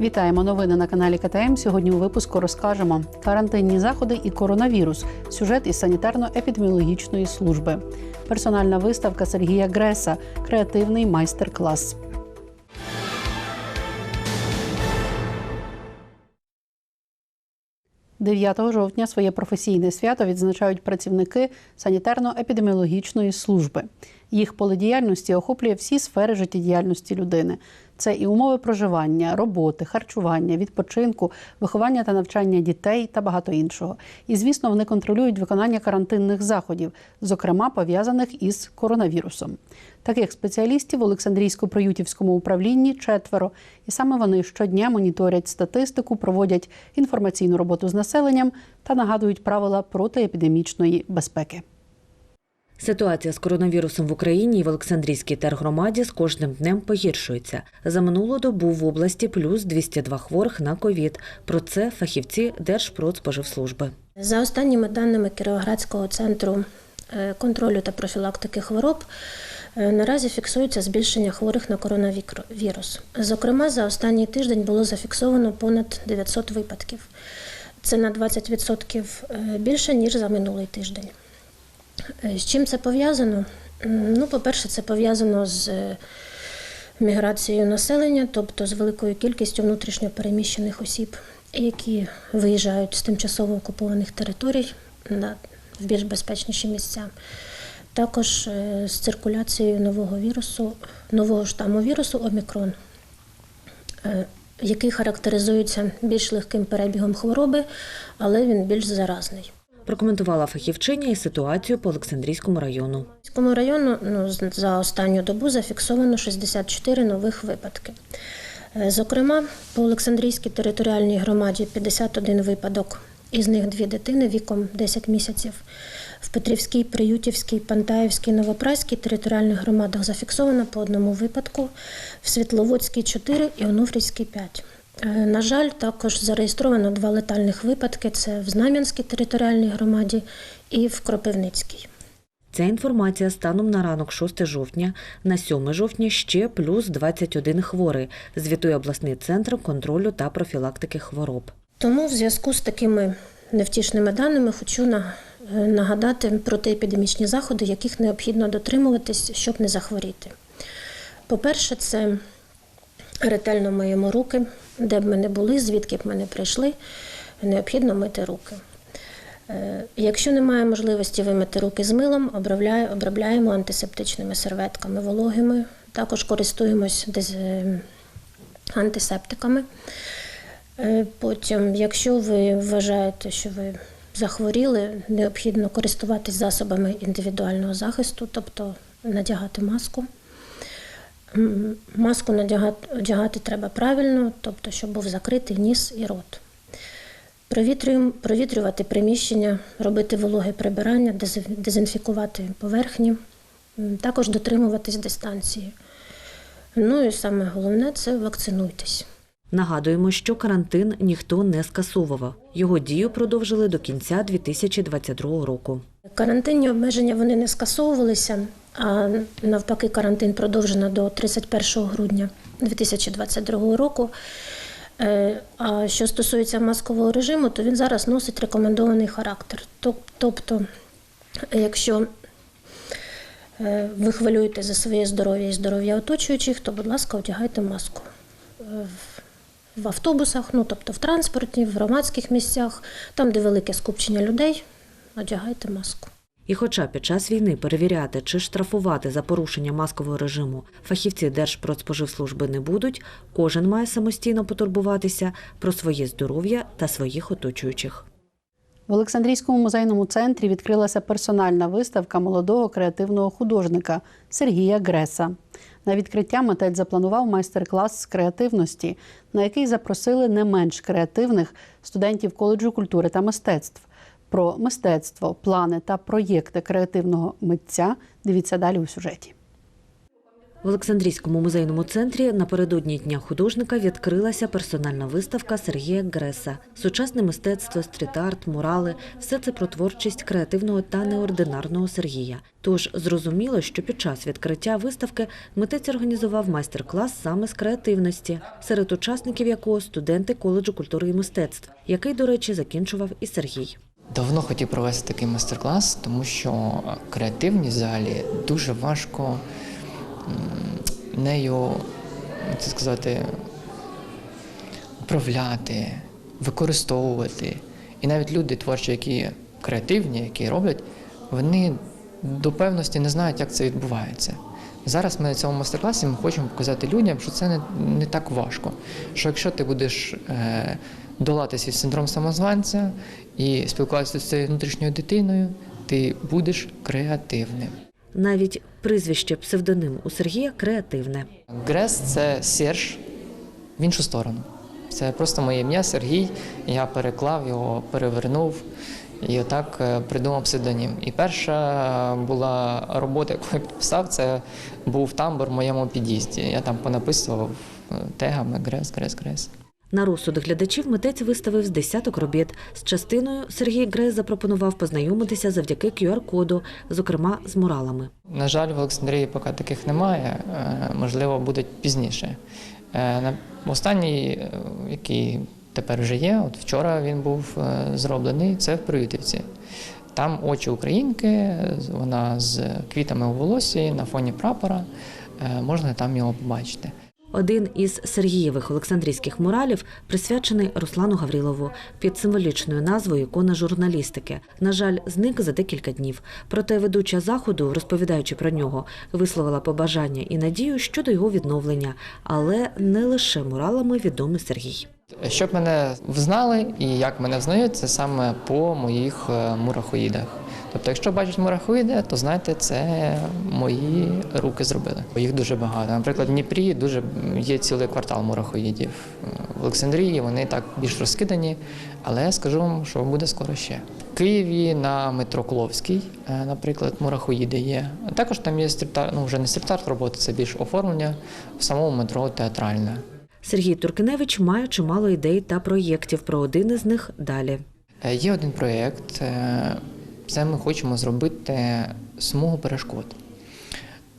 Вітаємо новини на каналі КТМ. Сьогодні у випуску розкажемо карантинні заходи і коронавірус. Сюжет із санітарно-епідеміологічної служби. Персональна виставка Сергія Греса. Креативний майстер-клас. – 9 жовтня своє професійне свято відзначають працівники санітарно-епідеміологічної служби. Їх поле діяльності охоплює всі сфери життєдіяльності людини. Це і умови проживання, роботи, харчування, відпочинку, виховання та навчання дітей та багато іншого. І звісно, вони контролюють виконання карантинних заходів, зокрема пов'язаних із коронавірусом. Таких спеціалістів в Олександрійсько-Приютівському управлінні четверо, і саме вони щодня моніторять статистику, проводять інформаційну роботу з населенням та нагадують правила протиепідемічної безпеки. Ситуація з коронавірусом в Україні і в Олександрійській тергромаді з кожним днем погіршується. За минулу добу в області плюс 202 хворих на ковід. Про це фахівці Держпродспоживслужби. За останніми даними Кіровоградського центру е, контролю та профілактики хвороб, е, наразі фіксується збільшення хворих на коронавірус. Зокрема, за останній тиждень було зафіксовано понад 900 випадків. Це на 20% е, більше, ніж за минулий тиждень. Е, З чим це пов'язано? Ну, по-перше, це пов'язано з е, міграцією населення, тобто з великою кількістю внутрішньопереміщених осіб, які виїжджають з тимчасово окупованих територій на в більш безпечніші місця. Також е, з циркуляцією нового вірусу, нового штаму вірусу Омікрон, який характеризується більш легким перебігом хвороби, але він більш заразний. Прокоментувала фахівчиня і ситуацію по Олександрійському району. Міському району ну, за останню добу зафіксовано 64 нових випадки. Е, Зокрема, по Олександрійській територіальній громаді 51 випадок, із них дві дитини віком 10 місяців. В Петрівській, Приютівській, Пантаївській, Новопраській територіальних громадах зафіксовано по одному випадку, в Світловодській 4 і Онуфрівській 5. Е, На жаль, також зареєстровано два летальних випадки: це в Знам'янській територіальній громаді і в Кропивницькій. Ця інформація станом на ранок 6 жовтня, на 7 жовтня ще плюс 21 хворий, звітує обласний центр контролю та профілактики хвороб. Тому в зв'язку з такими невтішними даними хочу е, нагадати протиепідемічні заходи, яких необхідно дотримуватись, щоб не захворіти. По-перше, це ретельно миємо руки, де б ми не були, звідки б ми не прийшли, необхідно мити руки. Е, Якщо немає можливості вимити руки з милом, обробляємо антисептичними серветками вологими. Також користуємось е, антисептиками. Е, Потім, якщо ви вважаєте, що ви захворіли, необхідно користуватись засобами індивідуального захисту, тобто надягати маску. Маску надягати, одягати треба правильно, тобто, щоб був закритий ніс і рот. Провітрюємо- Провітрювати приміщення, робити вологе прибирання, дезінфікувати поверхні, також дотримуватись дистанції. Ну і саме головне це вакцинуйтесь. Нагадуємо, що карантин ніхто не скасовував. Його дію продовжили до кінця 2022 року. Карантинні обмеження вони не скасовувалися, а навпаки, карантин продовжено до 31 грудня 2022 року. Е, А що стосується маскового режиму, то він зараз носить рекомендований характер. Тобто, якщо е, ви хвилюєте за своє здоров'я і здоров'я оточуючих, то, будь ласка, одягайте маску. Е, в- автобусах, ну тобто в транспорті, в громадських місцях, там, де велике скупчення людей, одягайте маску. І хоча під час війни перевіряти чи штрафувати за порушення маскового режиму фахівці Держпродспоживслужби не будуть, кожен має самостійно потурбуватися про своє здоров'я та своїх оточуючих. В Олександрійському музейному центрі відкрилася персональна виставка молодого креативного художника Сергія Греса. На відкриття митець запланував майстер-клас з креативності, на який запросили не менш креативних студентів коледжу культури та мистецтв. Про мистецтво, плани та проєкти креативного митця дивіться далі у сюжеті. В Олександрійському музейному центрі напередодні Дня художника відкрилася персональна виставка Сергія Греса. Сучасне мистецтво, стріт-арт, мурали – все це про творчість креативного та неординарного Сергія. Тож зрозуміло, що під час відкриття виставки митець організував майстер-клас саме з креативності, серед учасників якого студенти коледжу культури і мистецтв, який, до речі, закінчував і Сергій. Давно хотів провести такий майстер-клас, тому що креативність взагалі дуже важко нею, це сказати, управляти, використовувати. І навіть люди творчі, які креативні, які роблять, вони до певності не знають, як це відбувається. Зараз ми на цьому майстер-класі ми хочемо показати людям, що це не, не так важко. Що якщо ти будеш е, долати свій синдром самозванця і спілкуватися з цією внутрішньою дитиною, ти будеш креативним. Навіть прізвище псевдоним у Сергія креативне. Грес це Серж в іншу сторону. Це просто моє ім'я Сергій. Я переклав його, перевернув і отак е, придумав псевдонім. І перша була робота, яку я підписав, це був тамбур в моєму під'їзді. Я там понаписував е, тегами Грес, Грес, Грес. На розсуд глядачів митець виставив з десяток робіт. З частиною Сергій Грес запропонував познайомитися завдяки QR-коду, зокрема з муралами. На жаль, в Олександрії поки таких немає, е, можливо, будуть пізніше. Е, на- Останній, е, який тепер вже є, от вчора він був е, зроблений, це в Приютівці. Там очі українки, вона з квітами у волосі на фоні прапора. Е, Можна там його побачити. Один із Сергієвих олександрійських муралів присвячений Руслану Гаврилову під символічною назвою Ікона журналістики. На жаль, зник за декілька днів. Проте ведуча заходу, розповідаючи про нього, висловила побажання і надію щодо його відновлення, але не лише муралами відомий Сергій. Щоб мене взнали і як мене взнають, це саме по моїх е, мурахоїдах. Тобто, якщо бачать мурахоїди, то знаєте, це мої руки зробили. Їх дуже багато. Наприклад, в Дніпрі дуже є цілий квартал мурахоїдів. В Олександрії вони так більш розкидані, але я скажу вам, що буде скоро ще. В Києві на метро Кловський, е, наприклад, мурахоїди є. Також там є стріт-арт, ну вже не стріт-арт роботи, це більш оформлення в самому метро театральне. Сергій Туркиневич має чимало ідей та проєктів. Про один із них далі. Е, Є один проєкт. е, Це ми хочемо зробити смугу перешкод.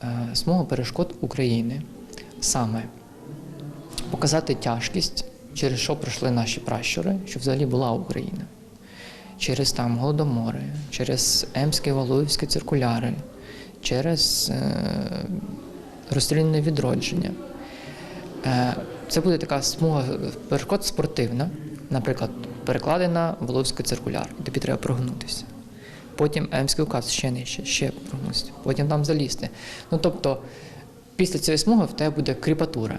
Е, Смугу перешкод України. Саме показати тяжкість, через що пройшли наші пращури, що взагалі була Україна. Через там голодомори, через Емські Валуївські циркуляри, через розстріляне відродження. Це буде така смуга перешкод спортивна, наприклад, перекладена Воловський циркуляр, тобі треба прогнутися. Потім Емський указ ще нижче, ще прогнутися, потім там залізти. Ну тобто, після цієї смуги в тебе буде кріпатура,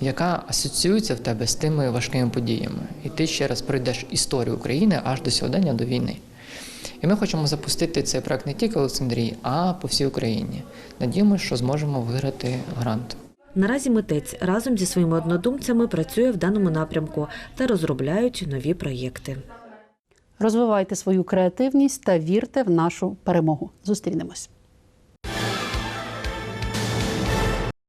яка асоціюється в тебе з тими важкими подіями. І ти ще раз пройдеш історію України аж до сьогодення, до війни. І ми хочемо запустити цей проект не тільки в Олександрії, а по всій Україні. Надіємося, що зможемо виграти грант. Наразі митець разом зі своїми однодумцями працює в даному напрямку та розробляють нові проєкти. Розвивайте свою креативність та вірте в нашу перемогу. Зустрінемось.